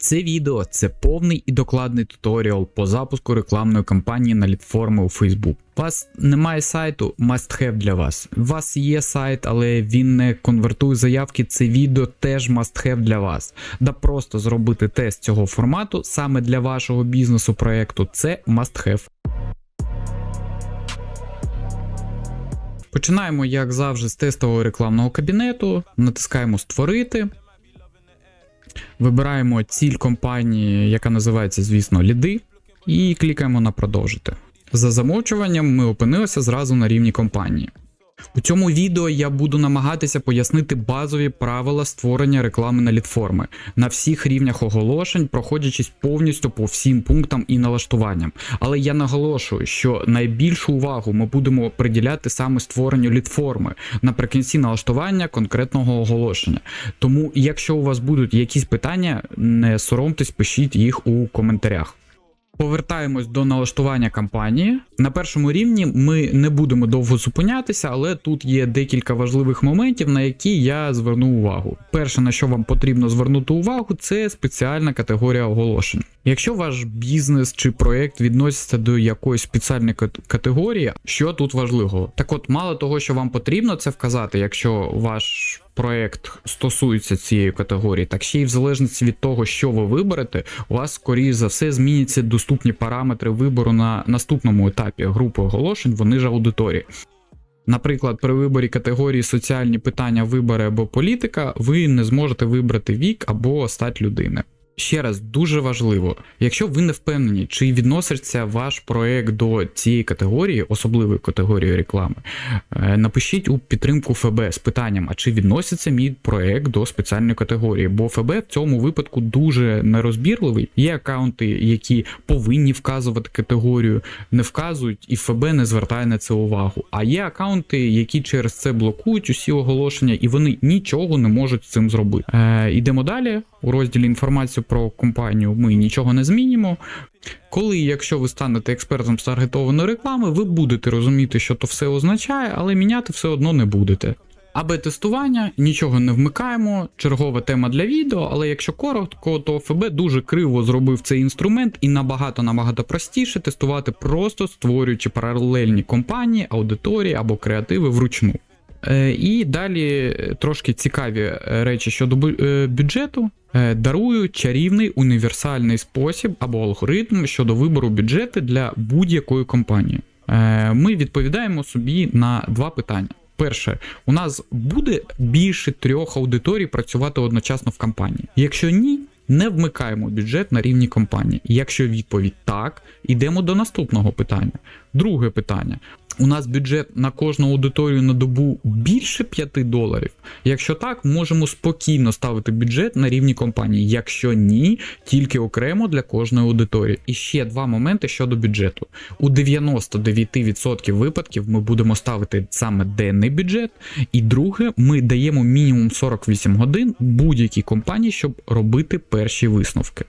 Це відео це повний і докладний туторіал по запуску рекламної кампанії на літформи у Facebook. У вас немає сайту, must have для вас. У вас є сайт, але він не конвертує заявки. Це відео теж must have для вас. Да просто зробити тест цього формату саме для вашого бізнесу проекту. Це must have. Починаємо, як завжди, з тестового рекламного кабінету. Натискаємо Створити. Вибираємо ціль компанії, яка називається, звісно, ліди, і клікаємо на продовжити. За замовчуванням ми опинилися зразу на рівні компанії. У цьому відео я буду намагатися пояснити базові правила створення реклами на літформи на всіх рівнях оголошень, проходячись повністю по всім пунктам і налаштуванням. Але я наголошую, що найбільшу увагу ми будемо приділяти саме створенню літформи наприкінці налаштування конкретного оголошення. Тому, якщо у вас будуть якісь питання, не соромтесь, пишіть їх у коментарях. Повертаємось до налаштування кампанії. На першому рівні ми не будемо довго зупинятися, але тут є декілька важливих моментів, на які я зверну увагу. Перше, на що вам потрібно звернути увагу, це спеціальна категорія оголошень. Якщо ваш бізнес чи проект відноситься до якоїсь спеціальної категорії, що тут важливо? Так от, мало того, що вам потрібно це вказати, якщо ваш проект стосується цієї категорії, так ще й в залежності від того, що ви виберете, у вас скоріш за все зміняться доступні параметри вибору на наступному етапі групи оголошень, вони ж аудиторії. Наприклад, при виборі категорії соціальні питання, вибори або політика, ви не зможете вибрати вік або стать людини. Ще раз дуже важливо, якщо ви не впевнені, чи відноситься ваш проект до цієї категорії, особливої категорії реклами, е, напишіть у підтримку ФБ з питанням, а чи відноситься мій проект до спеціальної категорії, бо ФБ в цьому випадку дуже нерозбірливий. Є аккаунти, які повинні вказувати категорію, не вказують, і ФБ не звертає на це увагу. А є аккаунти, які через це блокують усі оголошення, і вони нічого не можуть з цим зробити. Е, ідемо далі. У розділі інформацію про компанію ми нічого не змінимо. Коли, якщо ви станете експертом з таргетованої реклами, ви будете розуміти, що то все означає, але міняти все одно не будете. АБ тестування нічого не вмикаємо, чергова тема для відео, але якщо коротко, то ФБ дуже криво зробив цей інструмент і набагато набагато простіше тестувати, просто створюючи паралельні компанії, аудиторії або креативи вручну. Е, І далі трошки цікаві е, речі щодо е, бюджету. Дарую чарівний універсальний спосіб або алгоритм щодо вибору бюджету для будь-якої компанії. Ми відповідаємо собі на два питання. Перше, у нас буде більше трьох аудиторій працювати одночасно в компанії. Якщо ні, не вмикаємо бюджет на рівні компанії. Якщо відповідь так, йдемо до наступного питання. Друге питання. У нас бюджет на кожну аудиторію на добу більше 5 доларів. Якщо так, можемо спокійно ставити бюджет на рівні компанії. Якщо ні, тільки окремо для кожної аудиторії. І ще два моменти щодо бюджету. У 99% випадків ми будемо ставити саме денний бюджет. І друге, ми даємо мінімум 48 годин будь-якій компанії, щоб робити перші висновки.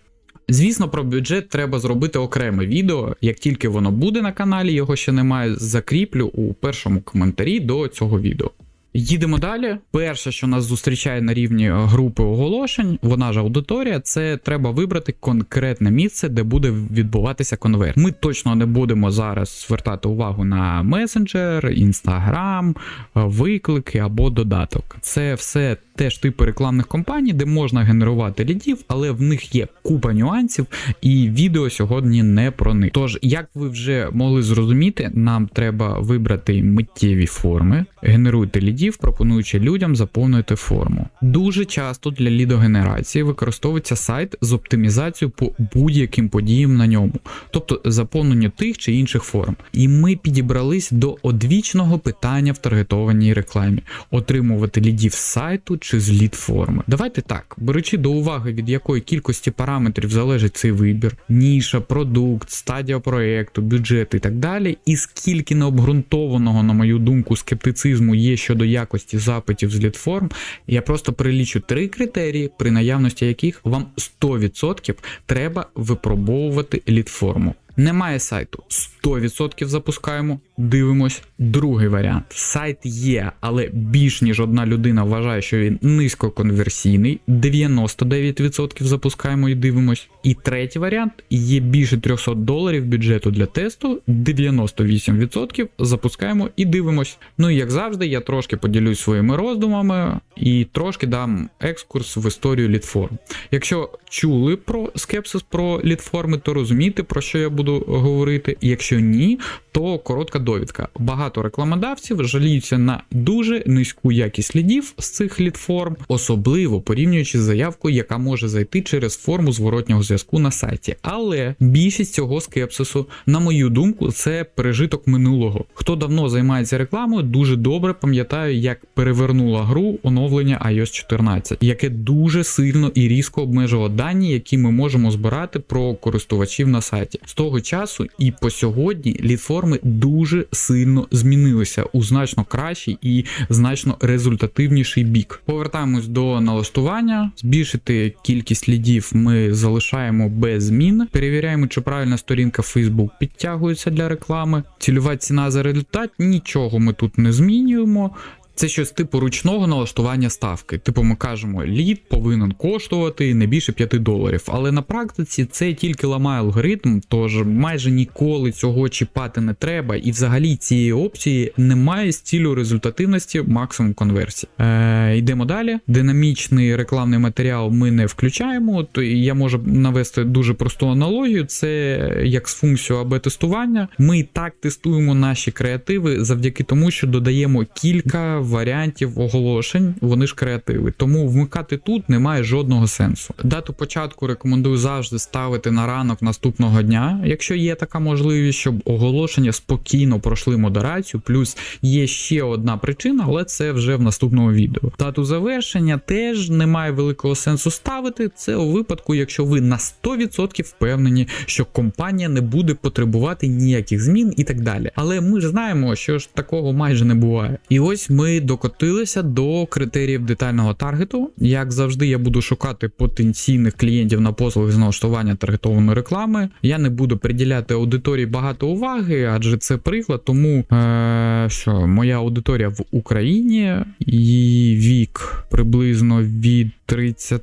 Звісно, про бюджет треба зробити окреме відео. Як тільки воно буде на каналі, його ще немає, закріплю у першому коментарі до цього відео. Їдемо далі. Перше, що нас зустрічає на рівні групи оголошень, вона ж аудиторія, це треба вибрати конкретне місце, де буде відбуватися конверт. Ми точно не будемо зараз звертати увагу на месенджер, інстаграм, виклики або додаток. Це все теж типи рекламних компаній, де можна генерувати лідів, але в них є купа нюансів, і відео сьогодні не про них. Тож, як ви вже могли зрозуміти, нам треба вибрати миттєві форми, генеруйте лідів, пропонуючи людям заповнити форму. Дуже часто для лідогенерації використовується сайт з оптимізацією по будь-яким подіям на ньому, тобто заповненню тих чи інших форм. І ми підібрались до одвічного питання в таргетованій рекламі: отримувати лідів з сайту чи з лід форми. Давайте так, беручи до уваги, від якої кількості параметрів залежить цей вибір, ніша, продукт, стадія проекту, бюджет і так далі, і скільки необґрунтованого, на мою думку, скептицизму є щодо якості запитів з лідформ, я просто прилічу три критерії, при наявності яких вам 100% треба випробовувати лідформу. Немає сайту 100% запускаємо, Дивимось другий варіант. Сайт є, але більш ніж одна людина вважає, що він низькоконверсійний. 99% запускаємо і дивимось. І третій варіант є більше 300 доларів бюджету для тесту. 98% запускаємо і дивимось. Ну і як завжди, я трошки поділюсь своїми роздумами і трошки дам екскурс в історію літформ. Якщо чули про скепсис про літформи, то розумієте, про що я буду говорити. Якщо ні, то коротка довідка. Багато рекламодавців жаліються на дуже низьку якість лідів з цих лідформ, особливо порівнюючи з заявкою, яка може зайти через форму зворотнього зв'язку на сайті. Але більшість цього скепсису, на мою думку, це пережиток минулого. Хто давно займається рекламою, дуже добре пам'ятає, як перевернула гру оновлення iOS 14, яке дуже сильно і різко обмежувало дані, які ми можемо збирати про користувачів на сайті. З того часу і по сьогодні лідформи дуже сильно змінилися у значно кращий і значно результативніший бік. Повертаємось до налаштування, збільшити кількість лідів ми залишаємо без змін. Перевіряємо, чи правильна сторінка Facebook підтягується для реклами. Цільова ціна за результат нічого ми тут не змінюємо. Це щось типу ручного налаштування ставки. Типу, ми кажемо, лід повинен коштувати не більше 5 доларів. Але на практиці це тільки ламає алгоритм, тож майже ніколи цього чіпати не треба. І взагалі цієї опції немає з цілю результативності максимум конверсії. Е, йдемо далі. Динамічний рекламний матеріал ми не включаємо. То я можу навести дуже просту аналогію. Це як з функцією АБ тестування. Ми і так тестуємо наші креативи завдяки тому, що додаємо кілька варіантів оголошень, вони ж креативи. Тому вмикати тут немає жодного сенсу. Дату початку рекомендую завжди ставити на ранок наступного дня, якщо є така можливість, щоб оголошення спокійно пройшли модерацію. Плюс є ще одна причина, але це вже в наступному відео. Дату завершення теж немає великого сенсу ставити. Це у випадку, якщо ви на 100% впевнені, що компанія не буде потребувати ніяких змін і так далі. Але ми ж знаємо, що ж такого майже не буває. І ось ми докотилися до критеріїв детального таргету. Як завжди, я буду шукати потенційних клієнтів на послуги з налаштування таргетованої реклами. Я не буду приділяти аудиторії багато уваги, адже це приклад. Тому е, що моя аудиторія в Україні, її вік приблизно від 30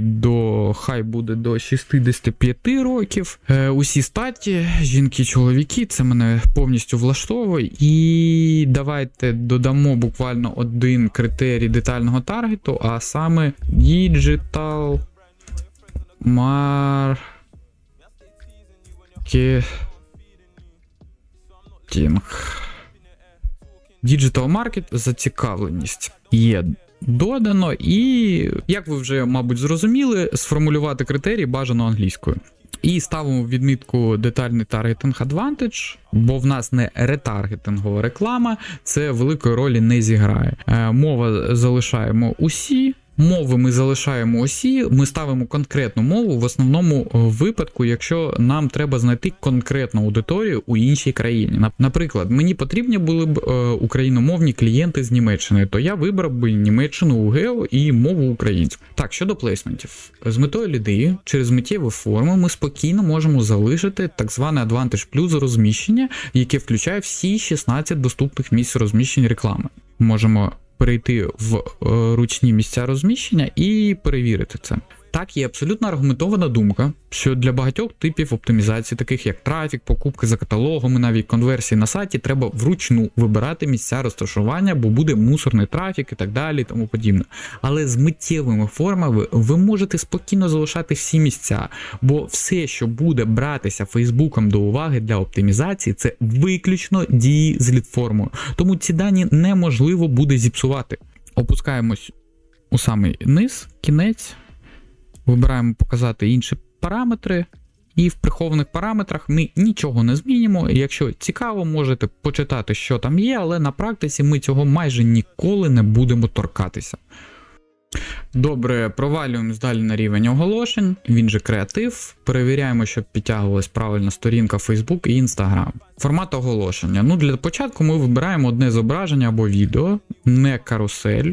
до хай буде до 65 років. Е, усі статі, жінки, чоловіки, це мене повністю влаштовує. І давайте додамо буквально один критерій детального таргету, а саме Digital Marketing. Digital Market зацікавленість є додано, і, як ви вже, мабуть, зрозуміли, сформулювати критерії бажано англійською. І ставимо відмітку детальний таргетинг Advantage, бо в нас не ретаргетингова реклама, це великої ролі не зіграє. Е, мова залишаємо усі. Мови ми залишаємо усі, ми ставимо конкретну мову в основному випадку, якщо нам треба знайти конкретну аудиторію у іншій країні. Наприклад, мені потрібні були б е, україномовні клієнти з Німеччини, то я вибрав би Німеччину у Гео і мову українську. Так, щодо плейсментів, з метою ліди через миттєві форми ми спокійно можемо залишити так зване Advantage Plus розміщення, яке включає всі 16 доступних місць розміщень реклами. Можемо перейти в е, ручні місця розміщення і перевірити це. Так, є абсолютно аргументована думка, що для багатьох типів оптимізації, таких як трафік, покупки за каталогом і навіть конверсії на сайті, треба вручну вибирати місця розташування, бо буде мусорний трафік і так далі, і тому подібне. Але з миттєвими формами ви можете спокійно залишати всі місця, бо все, що буде братися Фейсбуком до уваги для оптимізації, це виключно дії з лідформою. Тому ці дані неможливо буде зіпсувати. Опускаємось у самий низ, кінець. Вибираємо показати інші параметри, і в прихованих параметрах ми нічого не змінимо. Якщо цікаво, можете почитати, що там є, але на практиці ми цього майже ніколи не будемо торкатися. Добре, провалюємось далі на рівень оголошень, він же креатив. Перевіряємо, щоб підтягувалась правильна сторінка Facebook і Instagram. Формат оголошення. Ну, Для початку ми вибираємо одне зображення або відео, не карусель.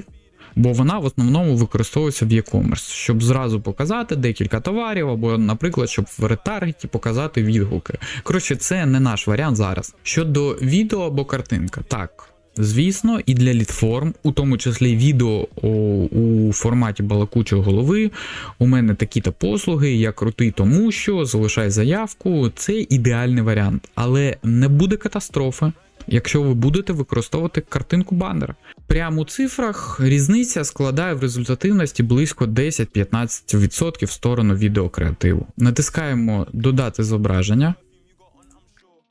Бо вона в основному використовується в e-commerce, щоб зразу показати декілька товарів, або, наприклад, щоб в ретаргеті показати відгуки. Коротше, це не наш варіант зараз. Щодо відео або картинка, так. Звісно, і для літформ, у тому числі відео о, у форматі балакучої голови. У мене такі-то послуги, я крутий тому, що залишай заявку. Це ідеальний варіант, але не буде катастрофи. Якщо ви будете використовувати картинку баннера. Прямо у цифрах різниця складає в результативності близько 10-15% в сторону відеокреативу. Натискаємо Додати зображення.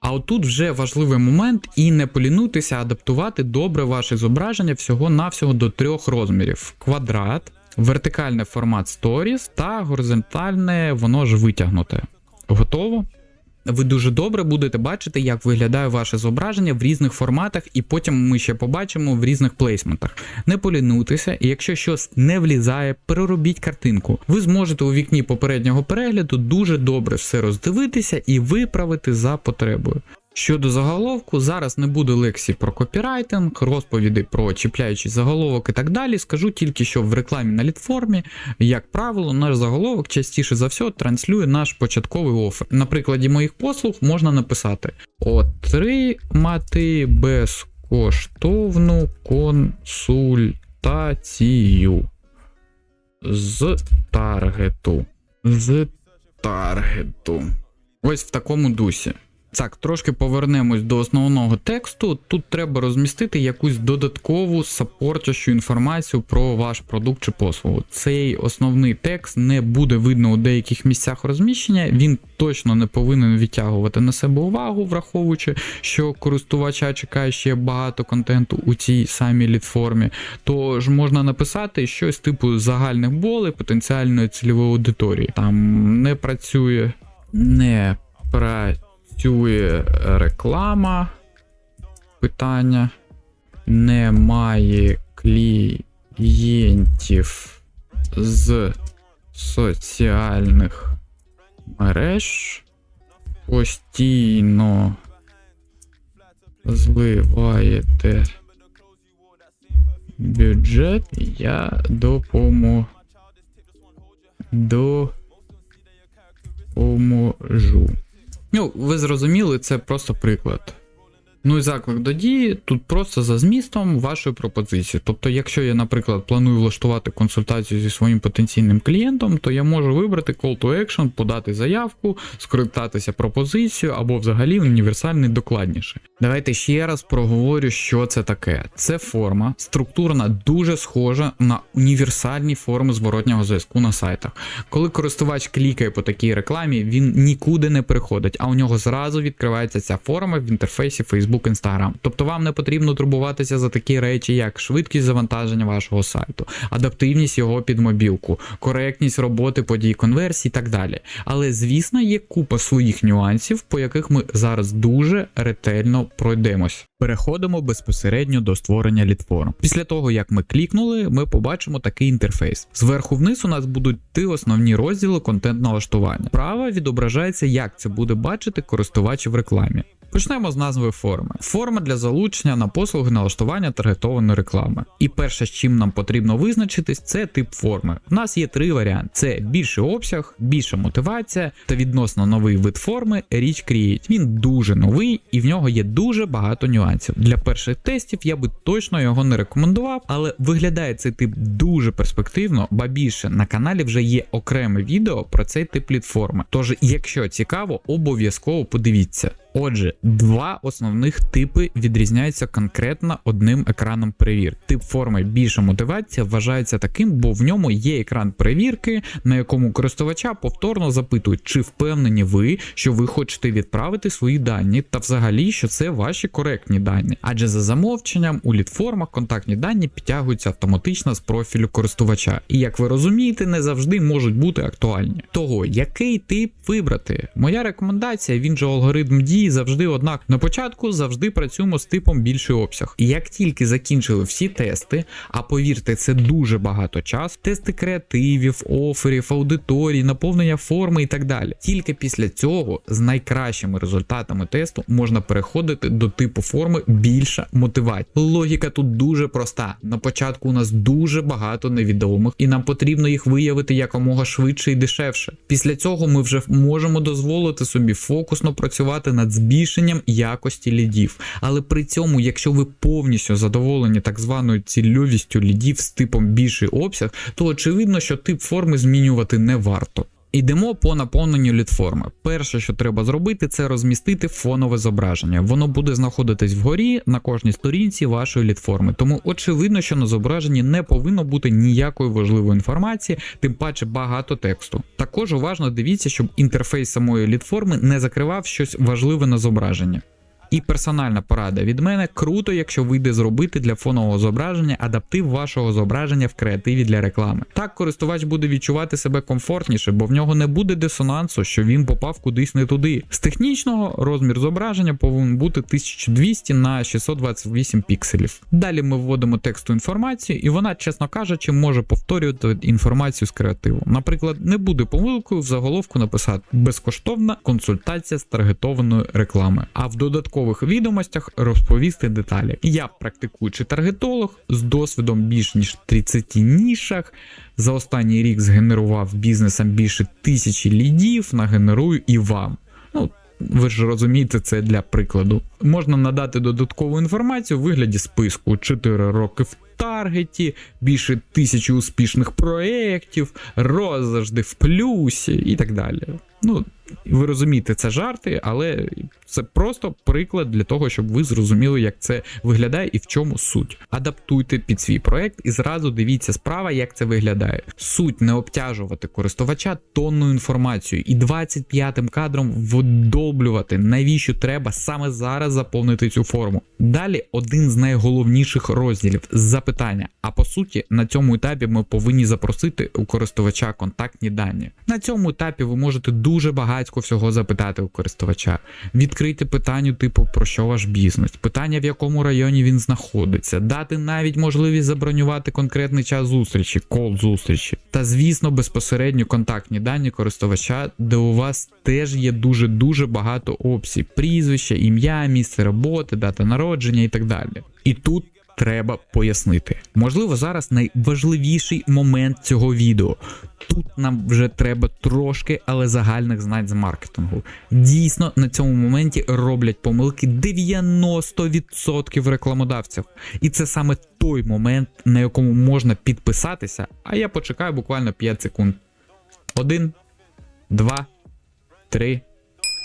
А отут вже важливий момент і не полінутися адаптувати добре ваше зображення всього-навсього до трьох розмірів: квадрат, вертикальний формат Stories та горизонтальне, воно ж витягнуте. Готово? Ви дуже добре будете бачити, як виглядає ваше зображення в різних форматах, і потім ми ще побачимо в різних плейсментах. Не полінуйтеся, і якщо щось не влізає, переробіть картинку. Ви зможете у вікні попереднього перегляду дуже добре все роздивитися і виправити за потребою. Щодо заголовку, зараз не буде лекцій про копірайтинг, розповіді про чіпляючий заголовок і так далі. Скажу тільки, що в рекламі на літформі, як правило, наш заголовок частіше за все транслює наш початковий офер. На прикладі моїх послуг можна написати: отримати безкоштовну консультацію з таргету. З таргету. Ось в такому дусі. Так, трошки повернемось до основного тексту. Тут треба розмістити якусь додаткову саппортящу інформацію про ваш продукт чи послугу. Цей основний текст не буде видно у деяких місцях розміщення. Він точно не повинен відтягувати на себе увагу, враховуючи, що користувача чекає ще багато контенту у цій самій літформі. Тож можна написати щось типу загальних болей потенціальної цільової аудиторії. Там не працює, не працює працює реклама. Питання. Немає клієнтів з соціальних мереж. Постійно зливаєте бюджет, я допоможу. Допоможу. Ну, ви зрозуміли, це просто приклад. Ну і заклик до дії тут просто за змістом вашої пропозиції. Тобто, якщо я, наприклад, планую влаштувати консультацію зі своїм потенційним клієнтом, то я можу вибрати call to action, подати заявку, скористатися пропозицією або взагалі універсальний докладніше. Давайте ще раз проговорю, що це таке. Це форма структурна, дуже схожа на універсальні форми зворотнього зв'язку на сайтах. Коли користувач клікає по такій рекламі, він нікуди не приходить, а у нього зразу відкривається ця форма в інтерфейсі Facebook. Facebook, Instagram. Тобто вам не потрібно турбуватися за такі речі, як швидкість завантаження вашого сайту, адаптивність його під мобілку, коректність роботи подій конверсії і так далі. Але, звісно, є купа своїх нюансів, по яких ми зараз дуже ретельно пройдемось. Переходимо безпосередньо до створення літформ. Після того, як ми клікнули, ми побачимо такий інтерфейс. Зверху вниз у нас будуть ті основні розділи контент налаштування. Справа відображається, як це буде бачити користувач в рекламі. Почнемо з назви форми. Форма для залучення на послуги налаштування таргетованої реклами. І перше, з чим нам потрібно визначитись, це тип форми. У нас є три варіанти: це більший обсяг, більша мотивація та відносно новий вид форми Rich Create. Він дуже новий і в нього є дуже багато нюансів. Для перших тестів я би точно його не рекомендував, але виглядає цей тип дуже перспективно, ба більше на каналі вже є окреме відео про цей тип платформи. Тож, якщо цікаво, обов'язково подивіться. Отже, два основних типи відрізняються конкретно одним екраном перевірки. Тип форми більша мотивація вважається таким, бо в ньому є екран перевірки, на якому користувача повторно запитують, чи впевнені ви, що ви хочете відправити свої дані, та взагалі, що це ваші коректні дані. Адже за замовченням у літформах контактні дані підтягуються автоматично з профілю користувача. І як ви розумієте, не завжди можуть бути актуальні. Того, який тип вибрати? Моя рекомендація, він же алгоритм дії дії завжди однак. На початку завжди працюємо з типом більший обсяг. І як тільки закінчили всі тести, а повірте, це дуже багато часу, тести креативів, оферів, аудиторій, наповнення форми і так далі. Тільки після цього з найкращими результатами тесту можна переходити до типу форми більша мотивація. Логіка тут дуже проста. На початку у нас дуже багато невідомих, і нам потрібно їх виявити якомога швидше і дешевше. Після цього ми вже можемо дозволити собі фокусно працювати над збільшенням якості лідів. Але при цьому, якщо ви повністю задоволені так званою цільовістю лідів з типом більший обсяг, то очевидно, що тип форми змінювати не варто. Ідемо по наповненню літформи. Перше, що треба зробити, це розмістити фонове зображення. Воно буде знаходитись вгорі на кожній сторінці вашої лідформи. Тому очевидно, що на зображенні не повинно бути ніякої важливої інформації, тим паче багато тексту. Також уважно дивіться, щоб інтерфейс самої лідформи не закривав щось важливе на зображенні. І персональна порада від мене круто, якщо вийде зробити для фонового зображення адаптив вашого зображення в креативі для реклами. Так користувач буде відчувати себе комфортніше, бо в нього не буде дисонансу, що він попав кудись не туди. З технічного розмір зображення повинен бути 1200 на 628 пікселів. Далі ми вводимо тексту інформацію, і вона, чесно кажучи, може повторювати інформацію з креативу. Наприклад, не буде помилкою в заголовку написати безкоштовна консультація з таргетованої реклами, а в додаткових відомостях розповісти деталі. Я практикуючий таргетолог з досвідом більш ніж 30 нішах. За останній рік згенерував бізнесом більше тисячі лідів, нагенерую і вам. Ну, ви ж розумієте, це для прикладу. Можна надати додаткову інформацію у вигляді списку 4 роки в таргеті, більше тисячі успішних проєктів, розажди в плюсі і так далі. Ну, ви розумієте, це жарти, але це просто приклад для того, щоб ви зрозуміли, як це виглядає і в чому суть. Адаптуйте під свій проект і зразу дивіться справа, як це виглядає. Суть не обтяжувати користувача тонною інформацією і 25-м кадром вдоблювати, навіщо треба саме зараз заповнити цю форму. Далі один з найголовніших розділів запитання. А по суті, на цьому етапі ми повинні запросити у користувача контактні дані. На цьому етапі ви можете дуже багатько всього запитати у користувача. Відкрити питанню, типу, про що ваш бізнес, питання в якому районі він знаходиться, дати навіть можливість забронювати конкретний час зустрічі, кол зустрічі. Та звісно, безпосередньо контактні дані користувача, де у вас теж є дуже дуже багато опцій: прізвище, ім'я, місце роботи, дата народження і так далі. І тут. Треба пояснити. Можливо, зараз найважливіший момент цього відео. Тут нам вже треба трошки, але загальних знань з маркетингу. Дійсно, на цьому моменті роблять помилки 90% рекламодавців. І це саме той момент, на якому можна підписатися. А я почекаю буквально 5 секунд. Один, два, три,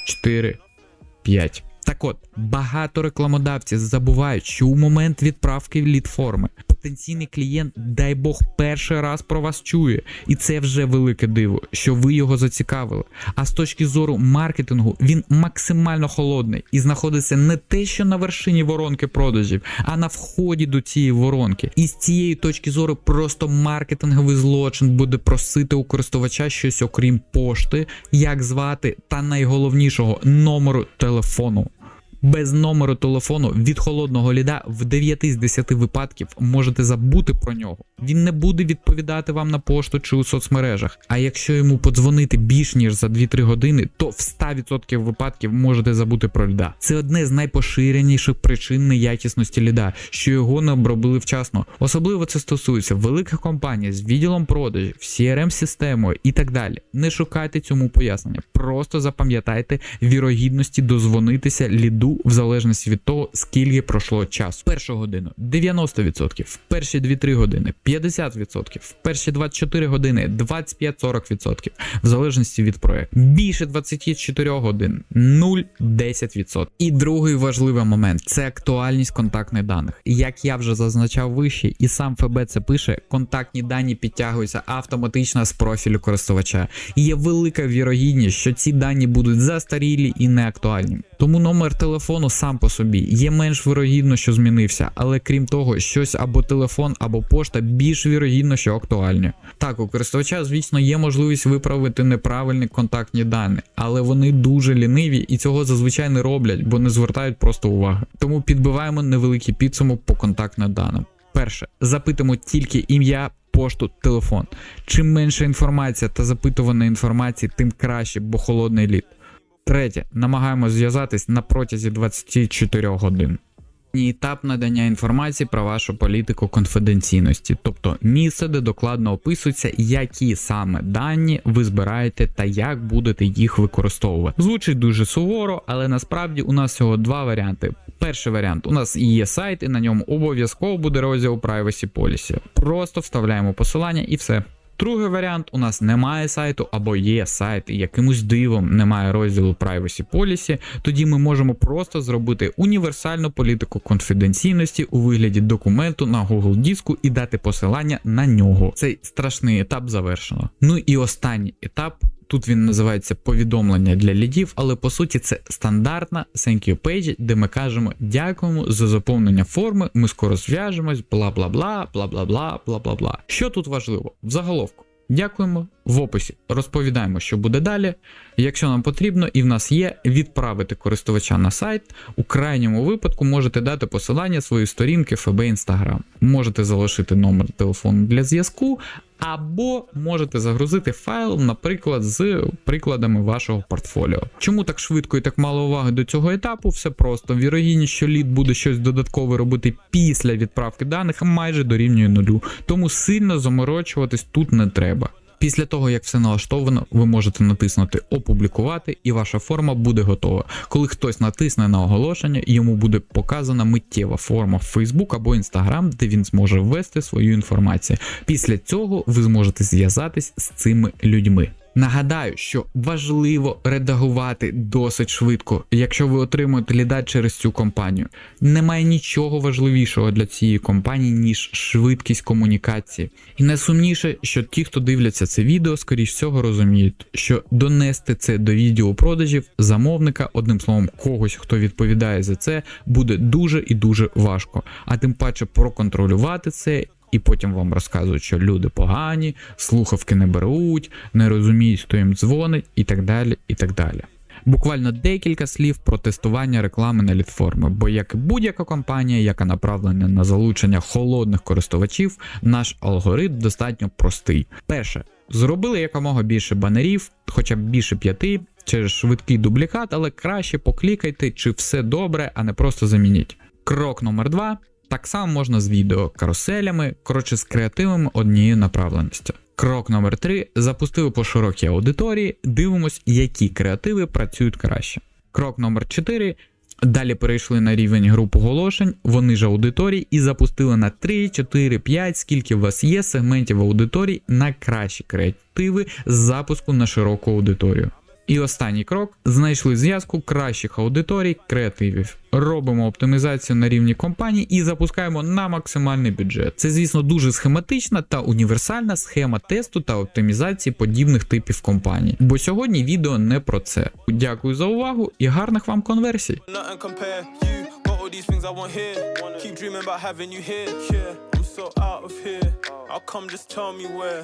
чотири, п'ять. Так от, багато рекламодавців забувають, що у момент відправки лід-форми потенційний клієнт, дай Бог, перший раз про вас чує, і це вже велике диво, що ви його зацікавили. А з точки зору маркетингу він максимально холодний і знаходиться не те, що на вершині воронки продажів, а на вході до цієї воронки. І з цієї точки зору просто маркетинговий злочин буде просити у користувача щось окрім пошти, як звати, та найголовнішого номеру телефону. Без номеру телефону від холодного ліда в 9 з 10 випадків можете забути про нього. Він не буде відповідати вам на пошту чи у соцмережах. А якщо йому подзвонити більш ніж за 2-3 години, то в 100% випадків можете забути про ліда. Це одне з найпоширеніших причин неякісності ліда, що його не обробили вчасно. Особливо це стосується великих компаній з відділом продажів, crm системою і так далі. Не шукайте цьому пояснення, просто запам'ятайте вірогідності дозвонитися ліду в залежності від того, скільки пройшло часу. Першу годину 90%, в перші 2-3 години 50%, в перші 24 години 25-40%, в залежності від проекту. Більше 24 годин 0-10%. І другий важливий момент це актуальність контактних даних. Як я вже зазначав вище, і сам ФБ це пише, контактні дані підтягуються автоматично з профілю користувача. Є велика вірогідність, що ці дані будуть застарілі і неактуальні. Тому номер телефону сам по собі є менш вірогідно, що змінився, але крім того, щось або телефон, або пошта більш вірогідно, що актуальні. Так, у користувача, звісно, є можливість виправити неправильні контактні дані, але вони дуже ліниві і цього зазвичай не роблять, бо не звертають просто уваги. Тому підбиваємо невеликий підсумок по контактним даним. Перше, запитуємо тільки ім'я, пошту, телефон. Чим менше інформація та запитуваної інформації, тим краще, бо холодний лід. Третє, намагаємось зв'язатись на протязі 24 годин. І етап надання інформації про вашу політику конфіденційності, тобто місце, де докладно описується, які саме дані ви збираєте та як будете їх використовувати. Звучить дуже суворо, але насправді у нас всього два варіанти. Перший варіант у нас є сайт, і на ньому обов'язково буде розділ Privacy Policy. Просто вставляємо посилання і все. Другий варіант: у нас немає сайту або є сайт, і якимось дивом немає розділу Privacy Policy, тоді ми можемо просто зробити універсальну політику конфіденційності у вигляді документу на Google диску і дати посилання на нього. Цей страшний етап завершено. Ну і останній етап. Тут він називається повідомлення для лідів, але по суті це стандартна thank you page, де ми кажемо дякуємо за заповнення форми. Ми скоро зв'яжемось, бла бла бла, бла бла бла, бла бла бла. Що тут важливо? В заголовку. Дякуємо в описі. Розповідаємо, що буде далі. Якщо нам потрібно і в нас є, відправити користувача на сайт. У крайньому випадку можете дати посилання своєї сторінки ФБ Instagram. Можете залишити номер телефону для зв'язку, або можете загрузити файл, наприклад, з прикладами вашого портфоліо. Чому так швидко і так мало уваги до цього етапу? Все просто вірогідність, що лід буде щось додаткове робити після відправки даних, майже дорівнює нулю. Тому сильно заморочуватись тут не треба. Після того, як все налаштовано, ви можете натиснути Опублікувати, і ваша форма буде готова. Коли хтось натисне на оголошення, йому буде показана миттєва форма в Facebook або Instagram, де він зможе ввести свою інформацію. Після цього ви зможете зв'язатись з цими людьми. Нагадаю, що важливо редагувати досить швидко, якщо ви отримуєте ліда через цю компанію. Немає нічого важливішого для цієї компанії, ніж швидкість комунікації. І найсумніше, що ті, хто дивляться це відео, скоріш всього розуміють, що донести це до відео продажів замовника, одним словом, когось, хто відповідає за це, буде дуже і дуже важко. А тим паче проконтролювати це і потім вам розказують, що люди погані, слухавки не беруть, не розуміють, хто їм дзвонить, і так далі. і так далі. Буквально декілька слів про тестування реклами на літформи, бо як і будь-яка компанія, яка направлена на залучення холодних користувачів, наш алгоритм достатньо простий. Перше, зробили якомога більше банерів, хоча б більше п'яти, через швидкий дублікат, але краще поклікайте, чи все добре, а не просто замініть. Крок номер два. Так само можна з відео каруселями, коротше, з креативами однієї направленості. Крок номер 3 запустили по широкій аудиторії, дивимось, які креативи працюють краще. Крок номер 4 Далі перейшли на рівень груп оголошень, вони ж аудиторії, і запустили на 3, 4, 5, скільки у вас є сегментів аудиторій на кращі креативи з запуску на широку аудиторію. І останній крок: знайшли зв'язку кращих аудиторій, креативів. Робимо оптимізацію на рівні компаній і запускаємо на максимальний бюджет. Це, звісно, дуже схематична та універсальна схема тесту та оптимізації подібних типів компаній. Бо сьогодні відео не про це. Дякую за увагу і гарних вам конверсій. I'll come, just tell me where.